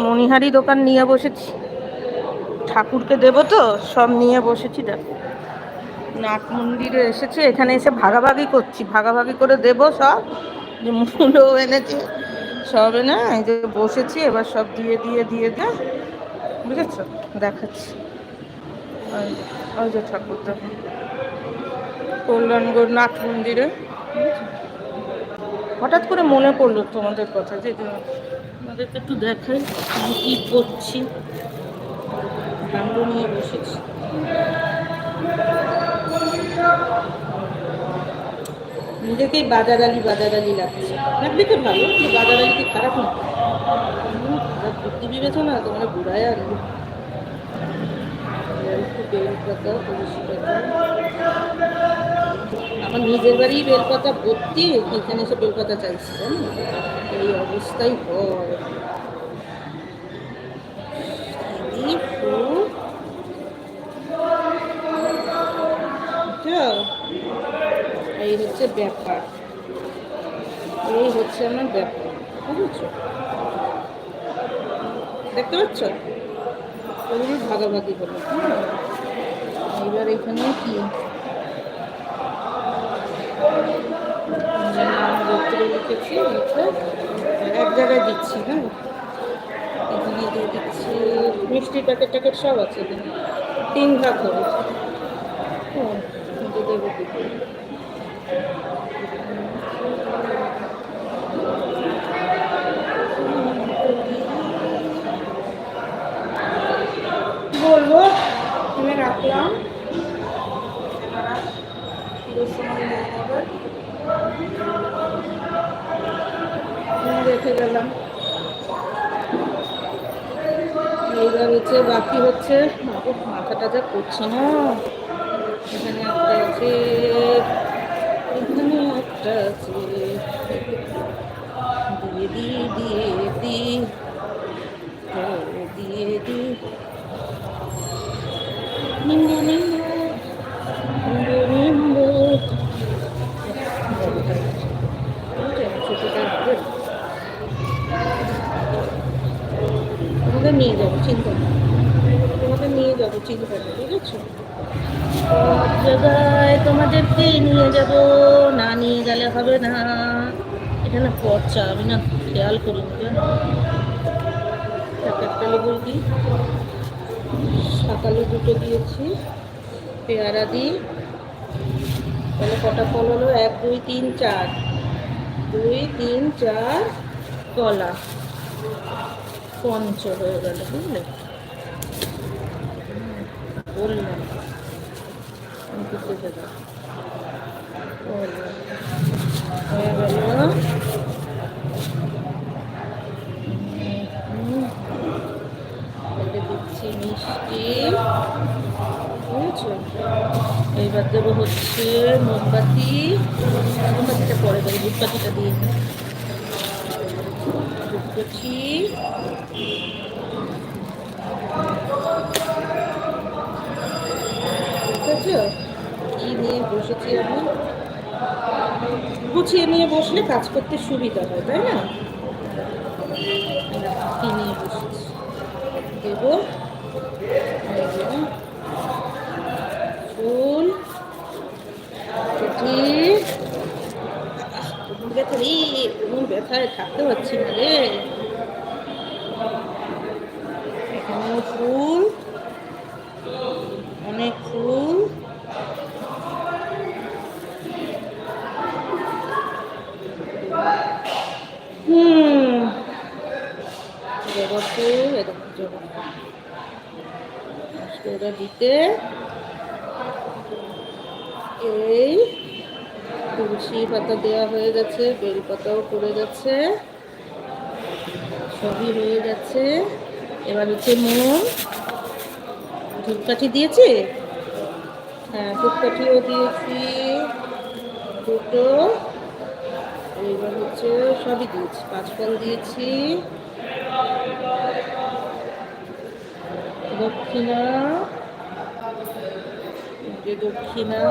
মণিহারি দোকান নিয়ে বসেছি। ঠাকুরকে দেব তো, সব নিয়ে বসেছি, দেখ। নাট মন্দিরে এসেছে, এখানে এসে ভাগাভাগি করছি, ভাগাভাগি করে দেব সব। যে মূলও এনেছে, সব এনে এই যে বসেছি, এবার সব দিয়ে দিয়ে দিয়ে দে বুঝেছ? দেখাচ্ছি। ওই যে- ঠাকুর দেখো। কল্যাণগড় নাট মন্দিরে হঠাৎ করে মনে পড়ল তোমাদের কথা, যে যে তোমাদেরকে একটু দেখাই আমি কি করছি। নিয়ে বসেছি। নিজেকেই বাজার আলি বাজার আলি লাগছে। লাগলে তো ভালো, কিন্তু বাজার আলি কি খারাপ না? বুদ্ধি বিবেচনা, তোমরা বুড়ায় আনবে। একটু বেলপাতা তুলসী পাতা। আমার নিজের বাড়ি বেলপাতা ভর্তি, এখানে এসে বেলপাতা চাইছি এই অবস্থাই হয়। এই হচ্ছে ব্যাপার। এই হচ্ছে আমার ব্যাপার, বুঝেছ? দেখতে পাচ্ছ? ভাগাভাগি হ্যাঁ এইবার এখানে কি? গোত্র লিখেছি, লিখে এক জায়গায় দিচ্ছি হ্যাঁ? এখানে দিয়ে দিচ্ছি, মিষ্টি প্যাকেট ট্যাকেট সব আছে তিন ভাগ হবে। দেবো কি করে? কি বলব তুমি রাখলাম পুরো সময় নিয়ে নেবে। রেখে গেলাম এইবার হচ্ছে বাকি হচ্ছে মাথাটা যা করছে না। এখানে একটা আছে এখানে একটা আছে। দিয়ে দি দিয়ে দি ও, দিয়ে নিয়ে যাব, চিন্তা নেই। তোমাদের নিয়ে যাব, চিন্তা নেই, ঠিক আছে? জায়গায় তোমাদেরকে নিয়ে যাব, না নিয়ে গেলে হবে না। এখানে পচা, আমি না খেয়াল জানো? একটা লেবু দিই। সকালে দুটো দিয়েছি, পেয়ারা দিই। তাহলে কটা ফল হলো? এক, দুই, তিন, চার। দুই, তিন, চার, কলা। পঞ্চ হয়ে গেল বুঝলে বললাম। হয়ে গেল দিচ্ছি মিষ্টি বুঝেছ এইবার দেবো হচ্ছে মোমবাতি। মোমবাতিটা পরে দেবো ধূপবাতিটা দিয়ে। ধূপকাঠি। কি নিয়ে বসেছি আমি? গুছিয়ে নিয়ে বসলে কাজ করতে সুবিধা হয়, তাই না? কি নিয়ে ফুল ব্যথায় থাকতে পারছি না রে এখানেও ফুল অনেক ফুল হুম জবা ফুল ওরা দিতে এই তুলসী পাতা দেওয়া হয়ে গেছে, বেল পাতাও পড়ে গেছে, সবই হয়ে গেছে। এবার হচ্ছে মোম। ধূপকাঠি দিয়েছি? হ্যাঁ ধূপকাঠিও দিয়েছি। দুটো। এবার হচ্ছে সবই দিয়েছি পাঁচ ফল দিয়েছি। দক্ষিণা। যে দক্ষিণা।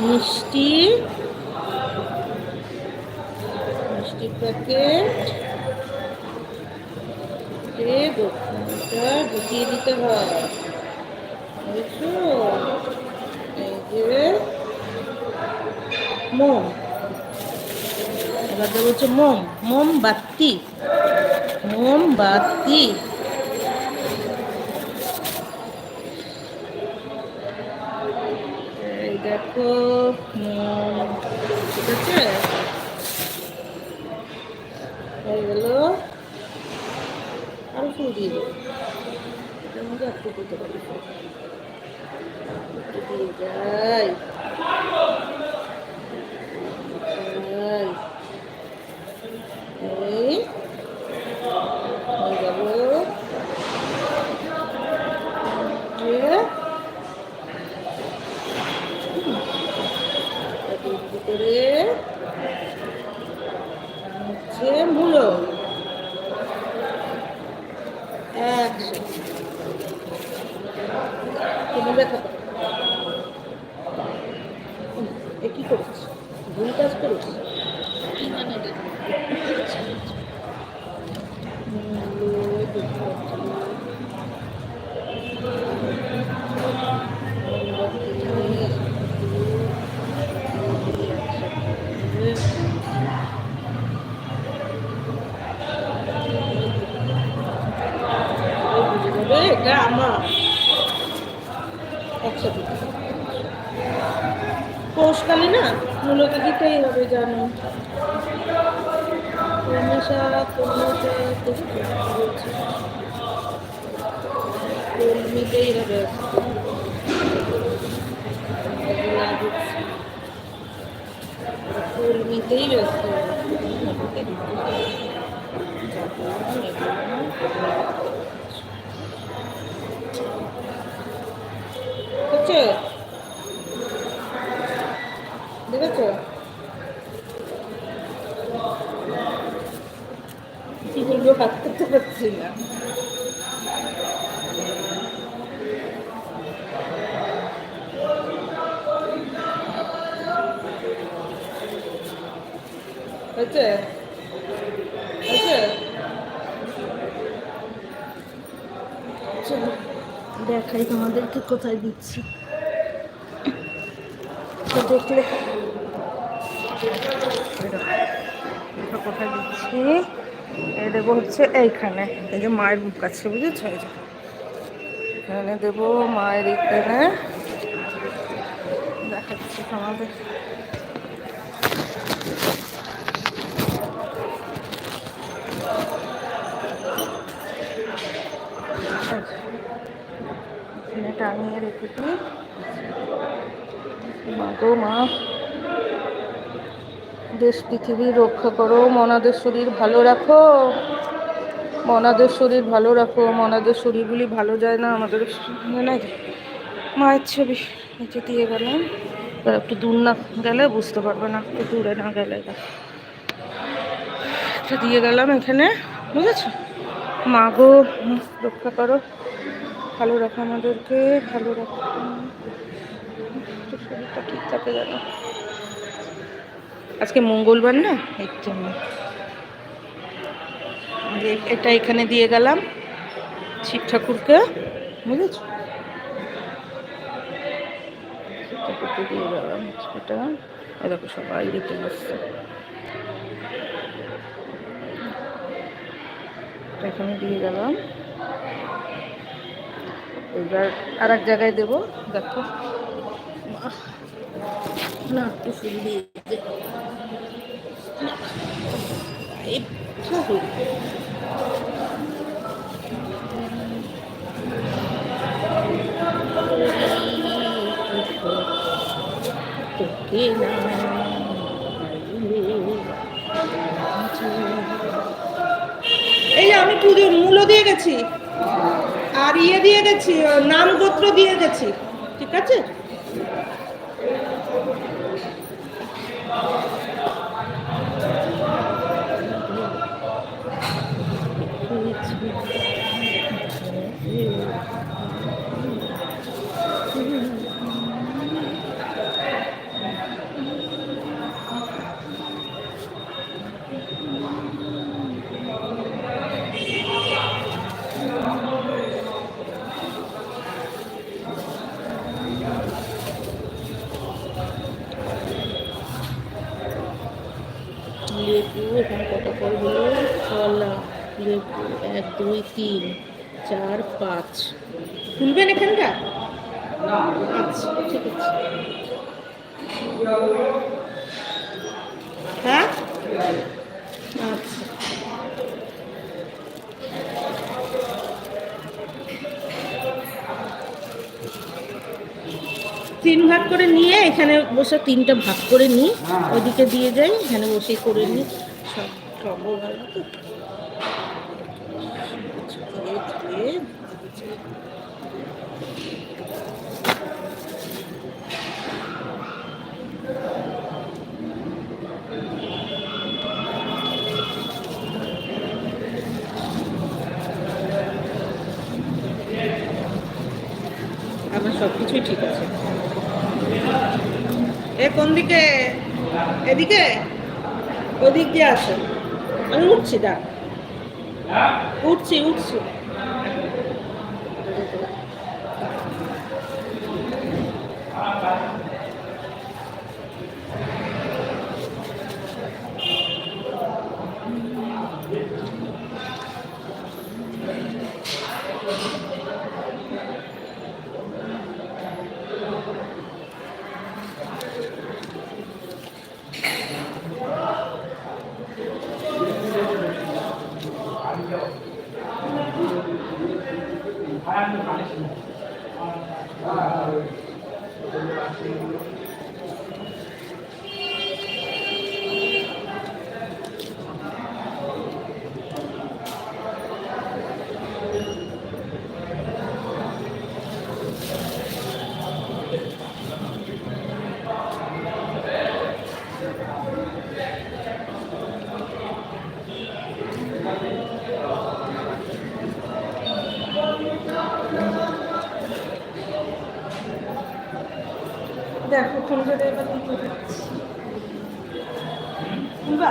মিষ্টি। মিষ্টি মিষ্টির প্যাকেট। এ দক্ষিণটা ঢুকিয়ে দিতে হয়। বুঝছ? এই যে মোম। এবার দেবো হচ্ছে মোম মোমবাতি মোমবাতি এই দেখো মোম ঠিক আছে হয়ে গেল আরও ফুল দিয়ে দেবো এটার মধ্যে একটু দিতে পারি একটু দিয়ে যাই যাই এই হয়ে গেল দিয়ে করে হচ্ছে মূলো একসাথে তুমি দেখা এ কি করেছিস ভুল কাজ করেছিস কি মানে এটা? মূলো, দুধ বুঝে যাবে এটা আমার একসাথে পৌষকালে না মূলত দিতেই হবে জানো কলমি শাক কলমি শাক দেখি তো কি বলছে। কলমিতেই হবে আজকে। কলমিতেই ব্যস্ত হচ্ছে দেখেছ বলব করতে পারছি না। দেখাই তোমাদেরকে কোথায় দিচ্ছি। দেখলে কোথায় দিচ্ছি? এই দেবো হচ্ছে এইখানে, এই যে মায়ের বুক আছে, বুঝেছ? এই যে এখানে দেবো মায়ের এখানে। দেখাচ্ছি তোমাদের। টাঙিয়ে রেখেছি। মা গো মা। দেশ, পৃথিবী রক্ষা করো, মনাদের শরীর ভালো রাখো। মনাদের শরীর ভালো রাখো, মনাদের শরীরগুলি ভালো যায় না, আমাদের মায়ের ছবি নিচে দিয়ে গেলাম। একটু দূর না গেলে বুঝতে পারবে না, একটু দূরে না গেলে এটা দিয়ে গেলাম এখানে, বুঝেছ? মা গো, রক্ষা করো। ভালো রাখো আমাদেরকে, ভালো রাখো। শরীরটা ঠিক থাকে যেন। আজকে মঙ্গলবার না? এর জন্য এটা এখানে দিয়ে গেলাম শিব ঠাকুরকে বুঝেছ? ঠাকুরকে দিয়ে গেলাম দেখো সবাই দেখতে বসছে। এখানে দিয়ে গেলাম। এবার আর এক জায়গায় দেবো দেখো। না, এই এই আমি পুজো মূল্য দিয়ে গেছি। আর ইয়ে দিয়ে গেছি নাম গোত্র দিয়ে গেছি। ঠিক আছে? হ্যাঁ? আচ্ছা তিন ভাগ করে নিয়ে এখানে বসে তিনটা ভাগ করে নিই। ওইদিকে দিয়ে যাই এখানে বসে করে নিই। সব সব ভালো তো কিছুই ঠিক আছে। এ কোন দিকে? এদিকে? ওদিক দিয়ে আসো আমি উঠছি দা উঠছি উঠছি দেখো খুলবে এবার কি করে খুলবা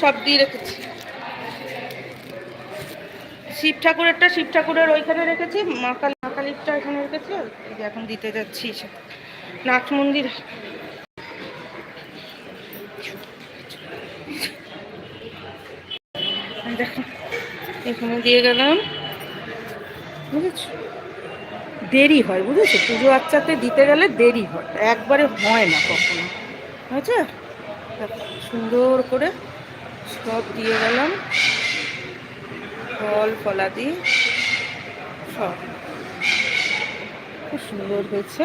সব দিয়ে রেখেছি। শিব ঠাকুরেরটা, শিব ঠাকুরের ওইখানে রেখেছি, মা কালী মা কালীরটা এখানে রেখেছি এখন দিতে যাচ্ছি। নাট মন্দির। এখানে দিয়ে গেলাম। বুঝেছ? দেরি হয়, বুঝেছ? পুজো আচ্চাতে দিতে গেলে দেরি হয়, একবারে হয় না কখনো। বুঝেছ সুন্দর করে সব দিয়ে গেলাম। ফল ফলাদি সব। খুব সুন্দর হয়েছে।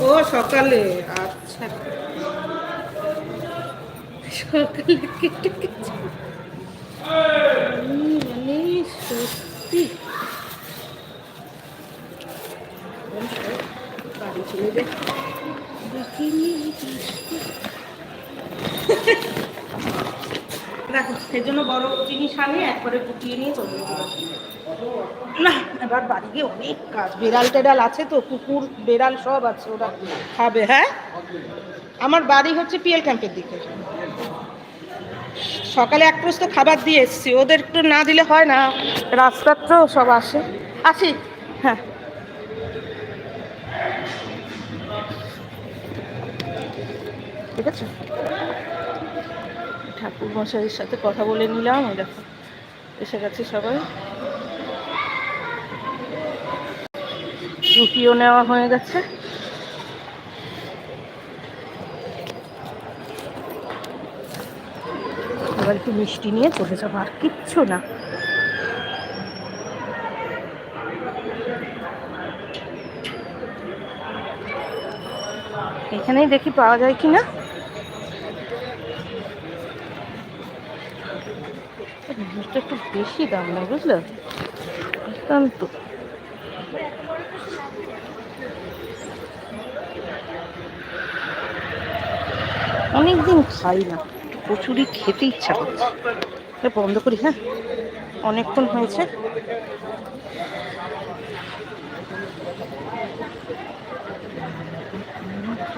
ও সকালে। আচ্ছা। সকালে কেটে মানে সত্যি। বাড়ি চলে যাই দেখিনি দেখো সেই জন্য বড় জিনিস আনি, একবারে গুটিয়ে নিয়ে চলে না, এবার বাড়ি গিয়ে অনেক কাজ। বেড়াল টেড়াল আছে তো, কুকুর, বেড়াল সব আছে, ওরা খাবে হ্যাঁ? আমার বাড়ি হচ্ছে পিএল ক্যাম্পের দিকে। সকালে এক প্রস্ত খাবার দিয়ে এসছি, ওদের একটু না দিলে হয় না। রাস্তার তো সব আসে। আসি হ্যাঁ। ঠিক আছে? মশাইয়ের সাথে কথা বলে নিলাম, ওই দেখো, এসে গেছে সবাই। রুটিও নেওয়া হয়ে গেছে। এবার একটু মিষ্টি নিয়ে চলে যাব, আর কিচ্ছু না। এখানেই দেখি পাওয়া যায় কি না জিনিসটা একটু বেশি দাম না, বুঝলে? অনেকদিন খাই না, কচুরি খেতে ইচ্ছা করছে। বন্ধ করি হ্যাঁ? অনেকক্ষণ হয়েছে।